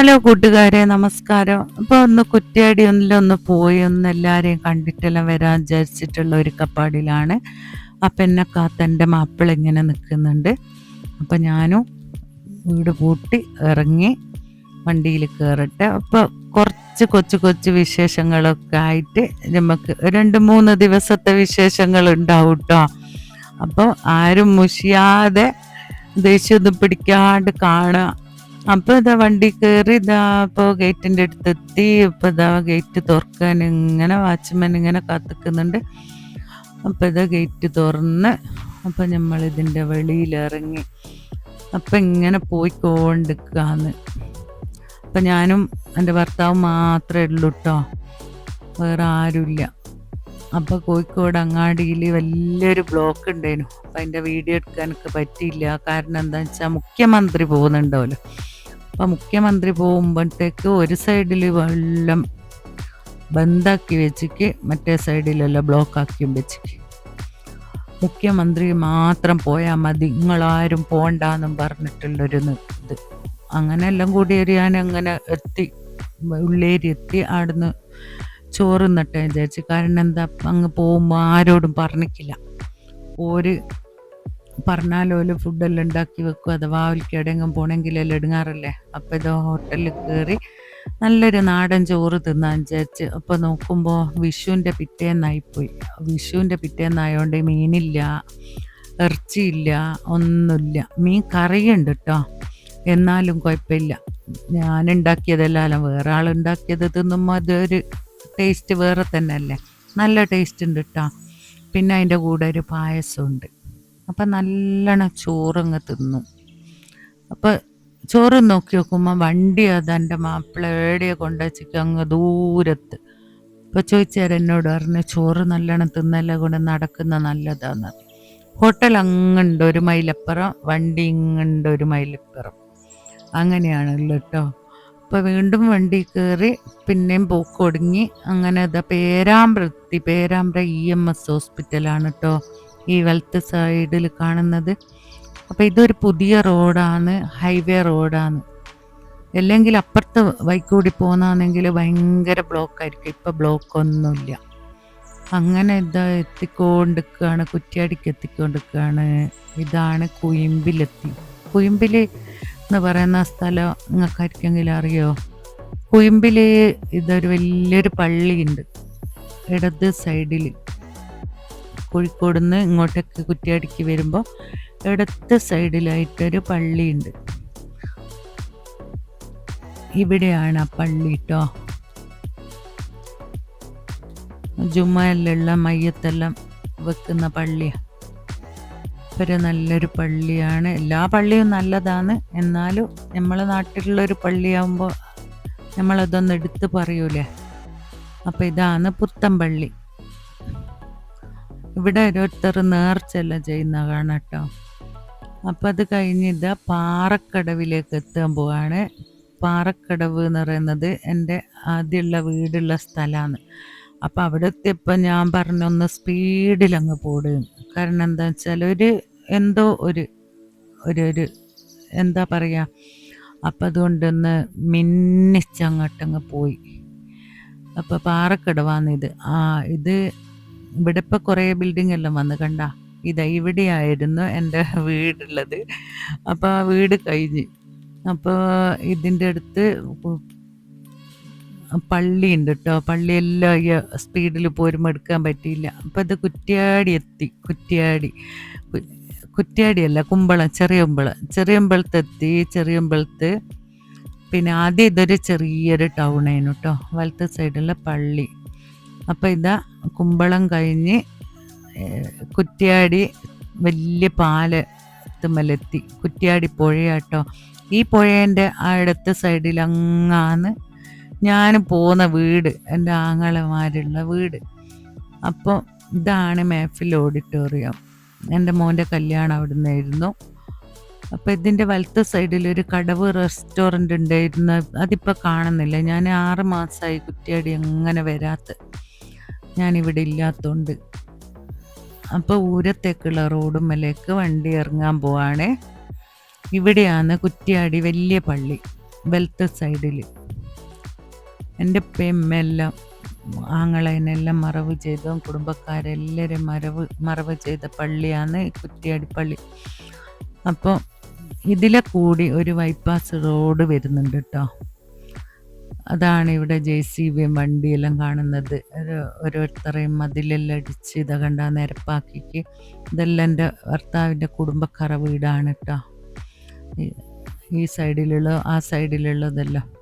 Hello കൂട്ടുകാരെ നമസ്കാരം. ഇപ്പൊ ഒന്ന് കുറ്റ്യാടി ഒന്നിലൊന്ന് പോയി ഒന്ന് എല്ലാരെയും കണ്ടിട്ടെല്ലാം വരാൻ വിചാരിച്ചിട്ടുള്ള ഒരു കപ്പാടിലാണ് അപ്പം എന്നെ കാത്തന്റെ മാപ്പിള ഇങ്ങനെ നിൽക്കുന്നുണ്ട് അപ്പം ഞാനും വീട് പൂട്ടി ഇറങ്ങി വണ്ടിയിൽ കയറട്ടെ അപ്പോൾ കുറച്ച് കൊച്ചു കൊച്ചു വിശേഷങ്ങളൊക്കെ ആയിട്ട് നമുക്ക് രണ്ട് മൂന്ന് ദിവസത്തെ വിശേഷങ്ങൾ ഉണ്ടാവും കേട്ടോ അപ്പോൾ ആരും മുഷിയാതെ ദേഷ്യമൊന്നും പിടിക്കാണ്ട് കാണുക. അപ്പൊ ഇതാ വണ്ടി കയറി ഇതാ ഇപ്പൊ ഗേറ്റിന്റെ അടുത്തെത്തി. ഇപ്പൊ ഇതാ ഗേറ്റ് തുറക്കാൻ ഇങ്ങനെ വാച്ച്മാൻ ഇങ്ങനെ കാത്തിക്കുന്നുണ്ട്. അപ്പൊ ഇതാ ഗേറ്റ് തുറന്ന് അപ്പൊ നമ്മൾ ഇതിന്റെ വെളിയിൽ ഇറങ്ങി അപ്പൊ ഇങ്ങനെ പോയിക്കൊണ്ടിരിക്കാന്ന്. അപ്പൊ ഞാനും എന്റെ ഭർത്താവും മാത്രമേ ഉള്ളൂ കേട്ടോ വേറെ ആരുമില്ല. അപ്പൊ കോഴിക്കോട് അങ്ങാടിയിൽ വലിയൊരു ബ്ലോക്ക് ഉണ്ടായിരുന്നു. അപ്പൊ അതിന്റെ വീഡിയോ എടുക്കാനൊക്കെ പറ്റിയില്ല. കാരണം എന്താ വെച്ചാൽ മുഖ്യമന്ത്രി പോകുന്നുണ്ടാവല്ലോ. അപ്പൊ മുഖ്യമന്ത്രി പോകുമ്പോഴത്തേക്ക് ഒരു സൈഡിൽ വെള്ളം ബന്ധാക്കി വെച്ചിക്ക് മറ്റേ സൈഡിലെല്ലാം ബ്ലോക്ക് ആക്കി വെച്ചിക്ക്. മുഖ്യമന്ത്രി മാത്രം പോയാൽ മതി. നിങ്ങളാരും പോണ്ടെന്നും പറഞ്ഞിട്ടുള്ളൊരു ഇത്. അങ്ങനെ എല്ലാം കൂടി ഞാൻ അങ്ങനെ എത്തി ഉള്ളേരി എത്തി അവിടുന്ന് ചോറ് നിന്നിട്ട് വിചാരിച്ചു കാരണം എന്താ അങ്ങ് പോകുമ്പോൾ ആരോടും പറഞ്ഞിക്കില്ല. ഓര് പറഞ്ഞാലോൽ ഫുഡെല്ലാം ഉണ്ടാക്കി വെക്കും. അഥവാ അവൽക്ക് എവിടെയെങ്കിലും പോകണമെങ്കിലെല്ലാം എടുങ്ങാറല്ലേ? അപ്പം ഇത് ഹോട്ടലിൽ കയറി നല്ലൊരു നാടൻ ചോറ് തിന്നാൻ വിചാരിച്ച് അപ്പോൾ നോക്കുമ്പോൾ വിഷുവിന്റെ പിറ്റേന്നായിപ്പോയി. വിഷുവിന്റെ പിറ്റേന്നായോണ്ട് മീനില്ല ഇറച്ചിയില്ല ഒന്നുമില്ല. മീൻ കറിയുണ്ട് കേട്ടോ എന്നാലും കുഴപ്പമില്ല. ഞാൻ ഉണ്ടാക്കിയതെല്ലാം വേറെ ആളുണ്ടാക്കിയത് തിന്നുമ്പോൾ അതൊരു ടേസ്റ്റ് വേറെ തന്നെ അല്ലേ നല്ല ടേസ്റ്റ് ഉണ്ട് കേട്ടോ പിന്നെ അതിന്റെ കൂടെ ഒരു പായസമുണ്ട്. അപ്പം നല്ലോണം ചോറങ്ങ് തിന്നു. അപ്പം ചോറ് നോക്കി നോക്കുമ്പോൾ വണ്ടി അത് എന്റെ മാപ്പിള എവിടെയോ കൊണ്ടുവച്ചിട്ട് അങ്ങ് ദൂരത്ത്. അപ്പോൾ ചോദിച്ചാൽ എന്നോട് പറഞ്ഞു ചോറ് നല്ലോണം തിന്നല്ല? കൊണ്ട് നടക്കുന്ന നല്ലതാന്ന്. ഹോട്ടൽ അങ്ങുണ്ട് ഒരു മൈലപ്പുറം വണ്ടി ഇങ്ങുണ്ട് ഒരു മൈലപ്പുറം. അങ്ങനെയാണല്ലോ കേട്ടോ അപ്പോൾ വീണ്ടും വണ്ടി കയറി പിന്നെയും പോക്കൊടുങ്ങി. അങ്ങനെ അതാ പേരാമ്പ്രത്തി പേരാമ്പ്ര ഇ എം എസ് ഹോസ്പിറ്റലാണ് കേട്ടോ ഈ വലത്ത് സൈഡിൽ കാണുന്നത്. അപ്പോൾ ഇതൊരു പുതിയ റോഡാണ് ഹൈവേ റോഡാണ് അല്ലെങ്കിൽ അപ്പുറത്ത് വൈക്കൂടി പോകുന്നതാണെങ്കിൽ ഭയങ്കര ബ്ലോക്കായിരിക്കും ഇപ്പം ബ്ലോക്ക് ഒന്നുമില്ല. അങ്ങനെ ഇതാ എത്തിക്കൊണ്ടിരിക്കുകയാണ് കുറ്റിയാടിക്ക് എത്തിക്കൊണ്ടിരിക്കുകയാണ്. ഇതാണ് കുയിമ്പിലെത്തി. കുയിമ്പിൽ എന്ന് പറയുന്ന സ്ഥലം നിങ്ങൾക്കാർക്കെങ്കിലും അറിയോ? കുയമ്പിൽ ഇതൊരു വലിയൊരു പള്ളിയുണ്ട്. ഇടത് സൈഡിൽ കോഴിക്കോട് നിന്ന് ഇങ്ങോട്ടേക്ക് കുറ്റിയാടിക്ക് വരുമ്പോൾ ഇടത്ത് സൈഡിലായിട്ടൊരു പള്ളിയുണ്ട്. ഇവിടെയാണ് ആ പള്ളി കേട്ടോ ജുമ്മയിലുള്ള മയ്യത്തെല്ലാം വെക്കുന്ന പള്ളിയാണ് ഒരു നല്ലൊരു പള്ളിയാണ്. എല്ലാ പള്ളിയും നല്ലതാണ്. എന്നാലും നമ്മളെ നാട്ടിലുള്ളൊരു പള്ളിയാകുമ്പോൾ നമ്മളതൊന്ന് എടുത്ത് പറയൂലേ? അപ്പം ഇതാണ് പുത്തമ്പള്ളി ഇവിടെ ഓരോരുത്തർ നേർച്ചല്ല ചെയ്യുന്ന കേട്ടോ അപ്പം അത് കഴിഞ്ഞിത് പാറക്കടവിലേക്ക് എത്താൻ പോവാണ്. പാറക്കടവ് എന്ന് പറയുന്നത് എന്റെ ആദ്യമുള്ള വീടുള്ള സ്ഥലമാണ്. അപ്പം അവിടെ എത്തിയപ്പോൾ ഞാൻ പറഞ്ഞൊന്ന് സ്പീഡിൽ അങ്ങ് പോടും. കാരണം എന്താ വെച്ചാൽ ഒരു എന്തോ ഒരു ഒരു ഒരു എന്താ പറയുക അപ്പം അതുകൊണ്ടൊന്ന് മിന്നിച്ചങ്ങോട്ടങ്ങ് പോയി. അപ്പോൾ ഇത് ആ ഇത് ഇവിടെ ഇപ്പോൾ കുറേ ബിൽഡിംഗ് എല്ലാം വന്ന് കണ്ട ഇതാ ഇവിടെയായിരുന്നു എന്റെ വീടുള്ളത്. അപ്പോൾ ആ വീട് കഴിഞ്ഞ് അപ്പോൾ ഇതിന്റെ അടുത്ത് പള്ളി ഉണ്ട് കേട്ടോ പള്ളിയെല്ലാം ഈ സ്പീഡിൽ പോരുമ്പോൾ എടുക്കാൻ പറ്റിയില്ല. അപ്പോൾ ഇത് കുറ്റ്യാടി എത്തി. കുറ്റ്യാടി. കുറ്റ്യാടിയല്ല കുമ്പളം ചെറിയമ്പളം. ചെറിയമ്പളത്തെത്തി ചെറിയമ്പളത്ത് പിന്നെ ആദ്യം ഇതൊരു ചെറിയൊരു ടൗണേനു കേട്ടോ വലത്തെ സൈഡിലെ പള്ളി. അപ്പോൾ ഇതാ കുമ്പളം കഴിഞ്ഞ് കുറ്റ്യാടി വലിയ പാൽ തുമ്മലെത്തി കുറ്റ്യാടി പുഴയാട്ടോ ഈ പുഴേന്റെ ആ ഇടത്തെ സൈഡിൽ അങ്ങാന്ന് ഞാൻ പോകുന്ന വീട് എന്റെ ആങ്ങളമാരുള്ള വീട്. അപ്പോൾ ഇതാണ് മേഫിൽ ഓഡിറ്റോറിയം. എന്റെ മോന്റെ കല്യാണം അവിടെ നിന്നായിരുന്നു അപ്പോൾ ഇതിന്റെ വലത്ത സൈഡിൽ ഒരു കടവ് റെസ്റ്റോറന്റ് ഉണ്ടായിരുന്നു. അതിപ്പോൾ കാണുന്നില്ല. ഞാൻ ആറ് മാസമായി കുറ്റിയാടി അങ്ങനെ വരാത്ത. ഞാനിവിടെ ഇല്ലാത്തതുകൊണ്ട് അപ്പോൾ ഊരത്തേക്കുള്ള റോഡുമ്മലേക്ക് വണ്ടി ഇറങ്ങാൻ പോവാണ്. ഇവിടെയാണ് കുറ്റിയാടി വലിയ പള്ളി വെൽത്ത് സൈഡിൽ. എന്റെ ഉപ്പയമ്മയെല്ലാം ആങ്ങളെല്ലാം മറവ് ചെയ്തും കുടുംബക്കാരെല്ലാവരും മറവ് മറവ് ചെയ്ത പള്ളിയാണ് കുറ്റിയാടി പള്ളി. അപ്പോൾ ഇതിലെ കൂടി ഒരു ബൈപ്പാസ് റോഡ് വരുന്നുണ്ട് കേട്ടോ. അതാണ് ഇവിടെ ജെ സി ബി വണ്ടിയെല്ലാം കാണുന്നത്. ഒരു ഓരോരുത്തരെയും മതിലെല്ലാം അടിച്ച് ഇത കണ്ട നിരപ്പാക്കിക്ക്. ഇതെല്ലാം എന്റെ ഭർത്താവിന്റെ കുടുംബക്കാര വീടാണ് കേട്ടോ. ഈ സൈഡിലുള്ള ആ സൈഡിലുള്ളതെല്ലാം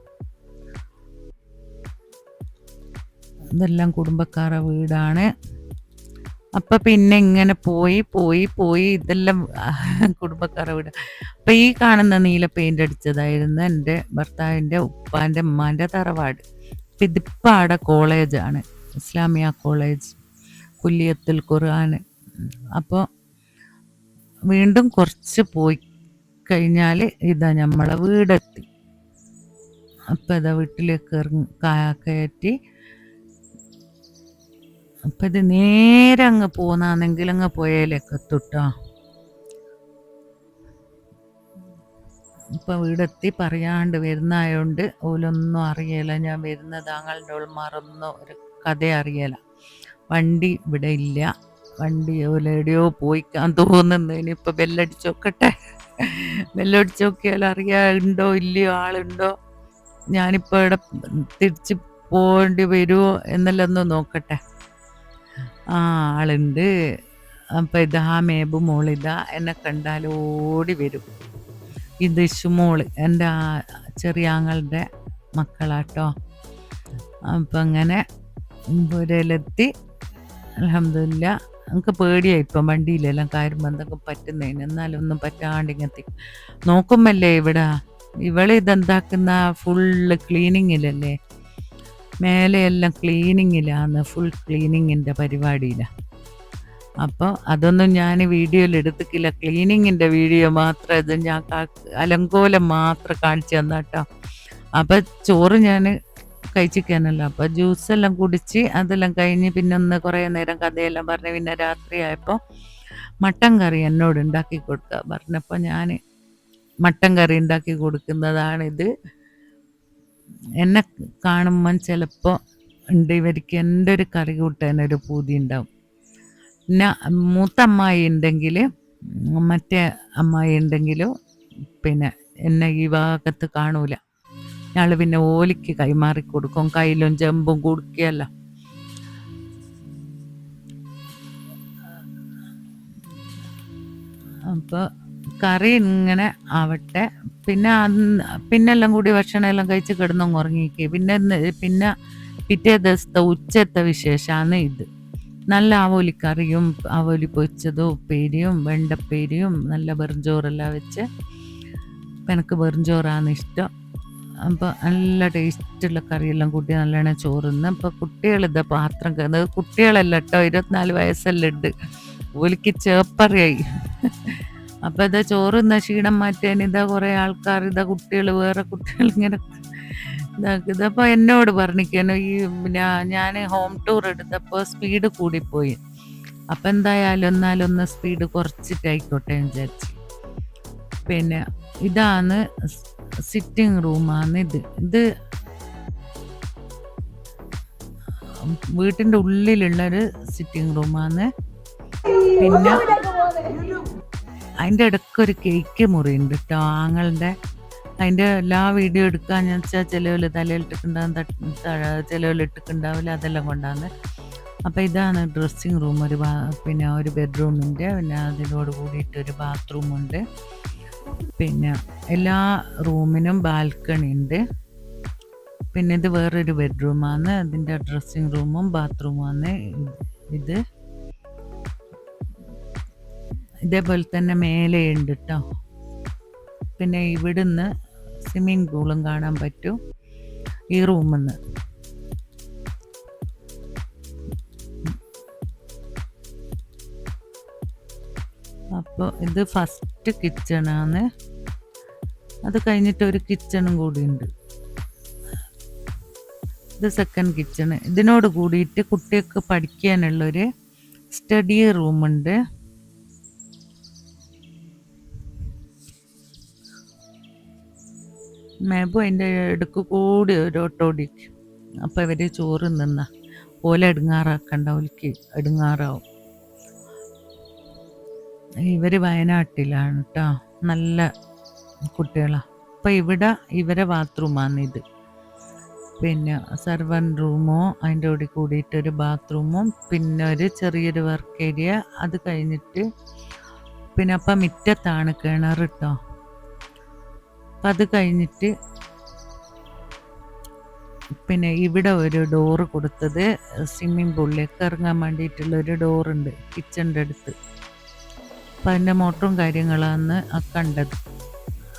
ഇതെല്ലാം കുടുംബക്കാരുടെ വീടാണ്. അപ്പൊ പിന്നെ ഇങ്ങനെ പോയി പോയി പോയി ഇതെല്ലാം കുടുംബക്കാരുടെ വീട്. അപ്പൊ ഈ കാണുന്ന നീല പെയിന്റ് അടിച്ചതായിരുന്നു എന്റെ ഭർത്താവിന്റെ ഉപ്പാന്റെ ഉമ്മാന്റെ തറവാട്. ഇതിപ്പാടെ കോളേജാണ്. ഇസ്ലാമിയ കോളേജ് കുല്യത്തിൽ ഖുർആൻ. അപ്പോൾ വീണ്ടും കുറച്ച് പോയി കഴിഞ്ഞാൽ ഇതാ നമ്മളെ വീടെത്തി. അപ്പം ഇതാ വീട്ടിലേക്ക് ഇറങ്ങി കയറ്റി അപ്പം ഇത് നേരെ അങ്ങ് പോന്നാണെങ്കിൽ അങ്ങ് പോയാലേ എത്തുട്ടോ ഇപ്പം വീടെത്തി പറയാണ്ട് വരുന്നതായോണ്ട് ഓലൊന്നും അറിയല. ഞാൻ വരുന്നത് താങ്കളുടെ ഓൾ മറന്ന ഒരു കഥ അറിയല. വണ്ടി ഇവിടെ ഇല്ല. വണ്ടി ഓലെവിടെയോ പോയിക്കാൻ തോന്നുന്നു. ഇനിയിപ്പോൾ ബെല്ലടിച്ച് നോക്കട്ടെ ബെല്ലടിച്ച് നോക്കിയാൽ അറിയാണ്ടോ? ഇല്ലയോ? ആളുണ്ടോ? ഞാനിപ്പോൾ ഇവിടെ തിരിച്ച് പോകേണ്ടി വരുമോ എന്നെല്ലാം ഒന്ന് നോക്കട്ടെ. ആ ആളുണ്ട്. അപ്പം ഇതാ മേബ് മോളിതാ എന്നെ കണ്ടാൽ ഓടി വരും. ഇത് ഇഷുമോൾ എന്റെ ആ ചെറിയ ആങ്ങളുടെ മക്കളാട്ടോ. അപ്പം അങ്ങനെ പുരയിലെത്തി അലഹമില്ല നമുക്ക് പേടിയായി ഇപ്പം വണ്ടിയിലെല്ലാം കാര്യം എന്തെങ്കിലും പറ്റുന്നതിന് എന്നാലും ഒന്നും പറ്റാണ്ടിങ്ങെത്തി. നോക്കുമല്ലേ ഇവിടെ. ഇവളിതെന്താക്കുന്ന ഫുള്ള് ക്ലീനിങ്ങിലല്ലേ? മേലെയെല്ലാം ക്ലീനിങ്ങിലാണ് ഫുൾ ക്ലീനിങ്ങിന്റെ പരിപാടിയിലാണ് അപ്പോൾ അതൊന്നും ഞാൻ വീഡിയോയിൽ എടുത്തിക്കില്ല ക്ലീനിങ്ങിന്റെ വീഡിയോ മാത്രം ഇത് ഞാൻ അലങ്കോലം മാത്രം കാണിച്ചു തന്നാട്ടോ. അപ്പോൾ ചോറ് ഞാൻ കഴിച്ചിരിക്കാനല്ലോ. അപ്പോൾ ജ്യൂസെല്ലാം കുടിച്ച് അതെല്ലാം കഴിഞ്ഞ് പിന്നെ ഒന്ന് കുറേ നേരം കഥയെല്ലാം പറഞ്ഞ് പിന്നെ രാത്രിയായപ്പോൾ മട്ടൻ കറി എന്നോട് ഉണ്ടാക്കി കൊടുക്കുക പറഞ്ഞപ്പോൾ ഞാൻ മട്ടൻ കറി ഉണ്ടാക്കി കൊടുക്കുന്നതാണിത്. എന്നെ കാണുമ്പം ചിലപ്പോൾ ഉണ്ട്. ഇവർക്ക് എന്റെ ഒരു കറി കൂട്ടാൻ ഒരു പൂതി ഉണ്ടാവും. പിന്നെ മൂത്ത അമ്മായി ഉണ്ടെങ്കിൽ മറ്റേ അമ്മായി ഉണ്ടെങ്കിലും പിന്നെ എന്നെ ഈ ഭാഗത്ത് കാണൂല. ഞങ്ങൾ പിന്നെ ഓലിക്ക് കൈമാറി കൊടുക്കും. കയ്യിലും ചെമ്പും കൊടുക്കുകയല്ല അപ്പോൾ കറി ഇങ്ങനെ ആവട്ടെ. പിന്നെ പിന്നെ എല്ലാം കൂടി ഭക്ഷണം എല്ലാം കഴിച്ച് കിടന്നങ്ങ് ഉറങ്ങിക്ക് പിന്നെ പിന്നെ പിറ്റേ ദിവസത്തെ ഉച്ചത്തെ വിശേഷമാണ് ഇത്. നല്ല ആവോലി കറിയും ആവോലി പൊരിച്ചതും ഉപ്പേരിയും വെണ്ടപ്പേരിയും നല്ല വെറുംചോറെല്ലാം വെച്ച് എനിക്ക് വെറുംചോറാണ് ഇഷ്ടം. അപ്പോൾ നല്ല ടേസ്റ്റുള്ള കറിയെല്ലാം കൂട്ടി നല്ലോണം ചോറുന്ന്. അപ്പോൾ കുട്ടികളിതാ പാത്രം കുട്ടികളല്ല കേട്ടോ ഇരുപത്തിനാല് വയസ്സെല്ലാം ഉണ്ട്. ഓലിക്ക് ചേപ്പറിയായി അപ്പോൾ ഇതാ ചോറ് ഇന്ന ക്ഷീണം മാറ്റാൻ ഇതാ കുറേ ആൾക്കാർ ഇതാ കുട്ടികൾ വേറെ കുട്ടികൾ ഇങ്ങനെ ഇതപ്പോൾ എന്നോട് പറഞ്ഞിരിക്കുന്നു ഈ പിന്നെ ഞാൻ ഹോം ടൂർ എടുത്തപ്പോൾ സ്പീഡ് കൂടിപ്പോയി. അപ്പം എന്തായാലും ഒന്നാലൊന്ന് ഒന്ന് സ്പീഡ് കുറച്ചിട്ടായിക്കോട്ടെ എന്ന് വിചാരിച്ചു. പിന്നെ ഇതാണ് സിറ്റിംഗ് റൂമാണ് ഇത്. ഇത് വീട്ടിന്റെ ഉള്ളിലുള്ളൊരു സിറ്റിംഗ് റൂമാണ് പിന്നെ അതിന്റെ ഇടയ്ക്ക് ഒരു കേക്ക് മുറിയുണ്ട്. കേട്ടോ ആങ്ങളുടെ അതിന്റെ എല്ലാ വീഡിയോ എടുക്കാന്ന് വെച്ചാൽ ചിലവിൽ തലയിലിട്ടിട്ടുണ്ടാകും ചിലവിൽ ഇട്ടിട്ടുണ്ടാവില്ല അതെല്ലാം കൊണ്ടാണ്. അപ്പോൾ ഇതാണ് ഡ്രസ്സിങ് റൂം ഒരു പിന്നെ ഒരു ബെഡ്റൂമിന്റെ പിന്നെ അതിനോട് കൂടിയിട്ട് ഒരു ബാത്റൂമുണ്ട് പിന്നെ എല്ലാ റൂമിനും ബാൽക്കണി ഉണ്ട്. പിന്നെ ഇത് വേറൊരു ബെഡ്റൂമാണ് അതിന്റെ ഡ്രസ്സിങ് റൂമും ബാത്റൂമാണ് ഇത് ഇതേപോലെ തന്നെ മേലെയുണ്ട് കേട്ടോ പിന്നെ ഇവിടുന്ന് സ്വിമ്മിങ് പൂളും കാണാൻ പറ്റും. ഈ റൂമിൽ നിന്ന് അപ്പോൾ ഇത് ഫസ്റ്റ് കിച്ചണാണ് അത് കഴിഞ്ഞിട്ട് ഒരു കിച്ചണും കൂടി ഉണ്ട്. ഇത് സെക്കൻഡ് കിച്ചണ് ഇതിനോട് കൂടിയിട്ട് കുട്ടികൾക്ക് പഠിക്കാനുള്ളൊരു സ്റ്റഡി റൂമുണ്ട് മേബു അതിന്റെ ഇടുക്ക് കൂടി ഒരു ഓട്ടോടിക്കും അപ്പോൾ ഇവർ ചോറ് നിന്ന പോലെ എടുങ്ങാറാക്കണ്ട ഒലിക്ക് എടുങ്ങാറാവും. ഇവർ വയനാട്ടിലാണ് കേട്ടോ നല്ല കുട്ടികളാണ് അപ്പം ഇവിടെ ഇവരെ ഇത്. പിന്നെ സെർവൻ റൂമോ അതിന്റെ കൂടി കൂടിയിട്ട് ഒരു ബാത്റൂമും പിന്നെ ഒരു ചെറിയൊരു വർക്ക് ഏരിയ. അത് കഴിഞ്ഞിട്ട് പിന്നെ അപ്പം മുറ്റത്താണ് കിണർ കേട്ടോ അപ്പം അത് കഴിഞ്ഞിട്ട് പിന്നെ ഇവിടെ ഒരു ഡോറ് കൊടുത്തത് സ്വിമ്മിംഗ് പൂളിലേക്ക് ഇറങ്ങാൻ വേണ്ടിയിട്ടുള്ള ഒരു ഡോറുണ്ട് കിച്ചന്റെ അടുത്ത്. അപ്പം അതിന്റെ മോട്ടറും കാര്യങ്ങളാണ് കണ്ടത്.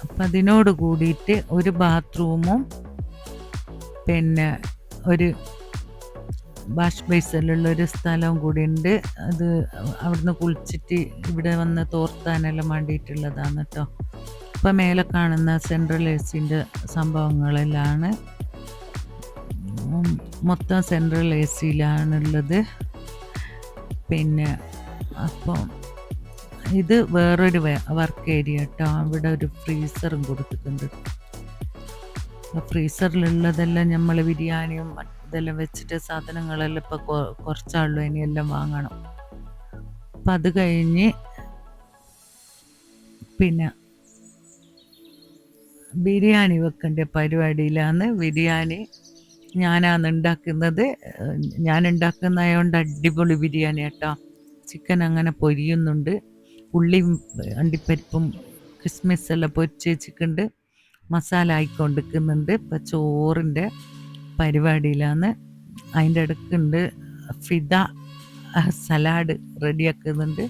അപ്പം അതിനോട് കൂടിയിട്ട് ഒരു ബാത്റൂമും പിന്നെ ഒരു വാഷ് ബേസിലുള്ള ഒരു സ്ഥലവും കൂടി ഉണ്ട്. അത് അവിടുന്ന് കുളിച്ചിട്ട് ഇവിടെ വന്ന് തോർത്താനെല്ലാം വേണ്ടിയിട്ടുള്ളതാണ് കേട്ടോ ഇപ്പം മേലെ കാണുന്ന സെൻട്രൽ എസിന്റെ സംഭവങ്ങളിലാണ് മൊത്തം സെൻട്രൽ എ സിയിലാണുള്ളത് പിന്നെ അപ്പം ഇത് വേറൊരു വർക്ക് ഏരിയ കേട്ടോ അവിടെ ഒരു ഫ്രീസറും കൊടുത്തിട്ടുണ്ട്. ഫ്രീസറിലുള്ളതെല്ലാം നമ്മൾ ബിരിയാണിയും ഇതെല്ലാം വെച്ചിട്ട് സാധനങ്ങളെല്ലാം ഇപ്പോൾ കുറച്ചാളും ഇനിയെല്ലാം വാങ്ങണം. അപ്പം അത് കഴിഞ്ഞ് പിന്നെ ബിരിയാണി വെക്കേണ്ട പരിപാടിയിലാണ്. ബിരിയാണി ഞാനാണ് ഉണ്ടാക്കുന്നത്. ഞാൻ ഉണ്ടാക്കുന്നതുകൊണ്ട് അടിപൊളി ബിരിയാണി കേട്ടോ ചിക്കൻ അങ്ങനെ പൊരിയുന്നുണ്ട്. ഉള്ളിയും അണ്ടിപ്പരിപ്പും ക്രിസ്മസ് എല്ലാം പൊരിച്ച് വെച്ചിട്ടുണ്ട്. മസാല ആയിക്കൊണ്ടിരിക്കുന്നുണ്ട്. ഇപ്പം ചോറിന്റെ പരിപാടിയിലാണ്. അതിന്റെ ഇടയ്ക്കുണ്ട് ഫിദ സലാഡ് റെഡിയാക്കുന്നുണ്ട്.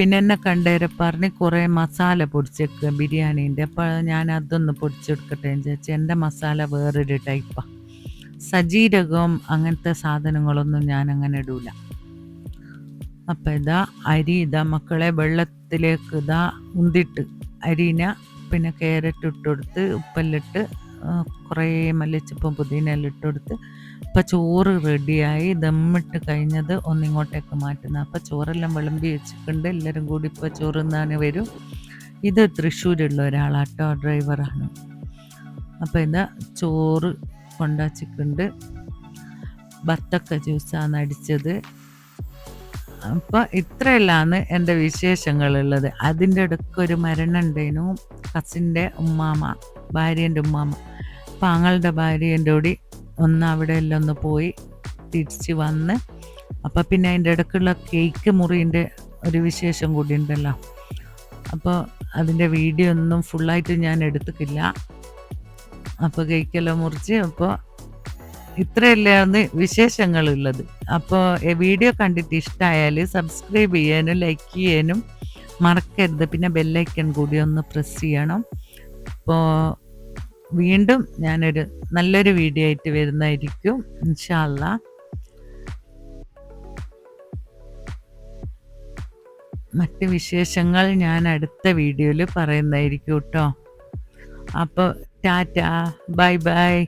പിന്നെ എന്നെ കണ്ടേരെ പറഞ്ഞ് കുറേ മസാല പൊടിച്ചേക്കുക ബിരിയാണീന്റെ. അപ്പോൾ ഞാൻ അതൊന്ന് പൊടിച്ചെടുക്കട്ടെ എന്ന് ചോദിച്ചാൽ എന്റെ മസാല വേറൊരു ടൈപ്പാണ് സജീരകം അങ്ങനത്തെ സാധനങ്ങളൊന്നും ഞാൻ അങ്ങനെ ഇടൂല. അപ്പം ഇതാ അരി ഇതാ മക്കളെ വെള്ളത്തിലേക്ക് ഇതാ ഉന്തിട്ട്. അരിന പിന്നെ ക്യാരറ്റ് ഇട്ടുകൊടുത്ത് ഉപ്പെല്ലിട്ട് കുറേ മല്ലിച്ചപ്പും പുതിനെല്ലാം ഇട്ടുകൊടുത്ത് അപ്പം ചോറ് റെഡിയായി ദമ്മിട്ട് കഴിഞ്ഞത് ഒന്നിങ്ങോട്ടേക്ക് മാറ്റുന്ന. അപ്പം ചോറെല്ലാം വിളമ്പി വെച്ചിട്ടുണ്ട്. എല്ലാവരും കൂടി ഇപ്പോൾ ചോറ് തിന്നാൻ വരും. ഇത് തൃശ്ശൂരുള്ള ഒരാളാട്ടോ ഡ്രൈവറാണ്. അപ്പോൾ ഇതാ ചോറ് കൊണ്ടാച്ചിട്ടുണ്ട്. ബത്തക്ക ജ്യൂസാണ് അടിച്ചത്. അപ്പം ഇത്രയെല്ലാമാണ് എന്റെ വിശേഷങ്ങളുള്ളത്. അതിന്റെ ഇടയ്ക്ക് ഒരു മരണം ഉണ്ടേനു കസിന്റെ ഉമ്മാമ ഭാര്യന്റെ ഉമ്മാമ അപ്പം ആങ്ങളുടെ ഭാര്യേന്റെ കൂടി ഒന്ന് അവിടെ എല്ലാം ഒന്ന് പോയി തിരിച്ച് വന്ന് അപ്പം പിന്നെ അതിന്റെ ഇടയ്ക്കുള്ള കേക്ക് മുറിന്റെ ഒരു വിശേഷം കൂടി ഉണ്ടല്ലോ. അപ്പോൾ അതിന്റെ വീഡിയോ ഒന്നും ഫുള്ളായിട്ട് ഞാൻ എടുത്തിട്ടില്ല. അപ്പോൾ കേക്കെല്ലാം മുറിച്ച് അപ്പോൾ ഇത്രയല്ലാന്ന് വിശേഷങ്ങളുള്ളത്. അപ്പോൾ വീഡിയോ കണ്ടിട്ട് ഇഷ്ടമായാൽ സബ്സ്ക്രൈബ് ചെയ്യാനും ലൈക്ക് ചെയ്യാനും മറക്കരുത്. പിന്നെ ബെല്ലൈക്കൺ കൂടി ഒന്ന് പ്രസ് ചെയ്യണം. അപ്പോൾ വീണ്ടും ഞാനൊരു നല്ലൊരു വീഡിയോ ആയിട്ട് വരുന്നതായിരിക്കും. ഇൻഷാല്ല മറ്റ് വിശേഷങ്ങൾ ഞാൻ അടുത്ത വീഡിയോയിൽ പറയുന്നതായിരിക്കും കേട്ടോ. അപ്പോൾ ടാറ്റ ബൈ ബൈ.